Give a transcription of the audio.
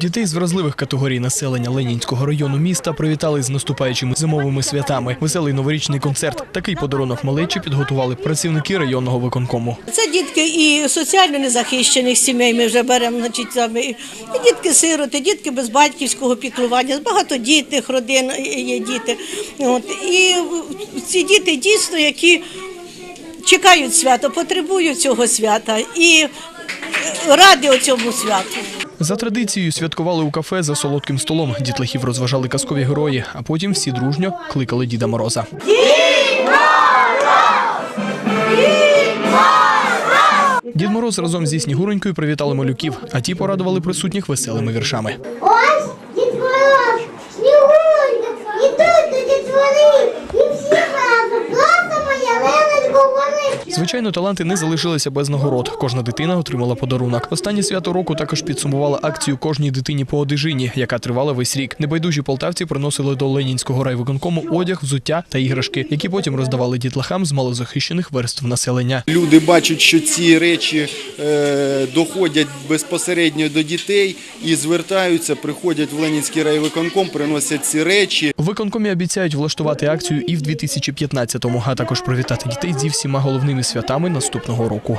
Дітей з вразливих категорій населення Ленінського району міста привітали з наступаючими зимовими святами. Веселий новорічний концерт. Такий подарунок малечі підготували працівники районного виконкому. Це дітки і соціально незахищених сімей. Ми вже беремо значить, саме, і дітки сироти, дітки без батьківського піклування, з багатодітних родин є діти. От. І ці діти дійсно, які чекають свято, потребують цього свята і раді цьому святу. За традицією святкували у кафе за солодким столом. Дітлахів розважали казкові герої, а потім всі дружньо кликали Діда Мороза. Дід Мороз разом зі Снігуронькою привітали малюків, а ті порадували присутніх веселими віршами. Ось Дід Мороз, Снігурка, і тут Дід Твори, і всі разом, класа моя лелечко вони. Звичайно, таланти не залишилися без нагород. Кожна дитина отримала подарунок. Останнє свято року також підсумувала акцію кожній дитині по одежині, яка тривала весь рік. Небайдужі полтавці приносили до Ленінського райвиконкому одяг, взуття та іграшки, які потім роздавали дітлахам з малозахищених верств населення. Люди бачать, що ці речі е, доходять безпосередньо до дітей і звертаються, приходять в Ленінський райвиконком, приносять ці речі. Виконкомі обіцяють влаштувати акцію і в 2015-му, а також привітати дітей зі всіма головними святами наступного року.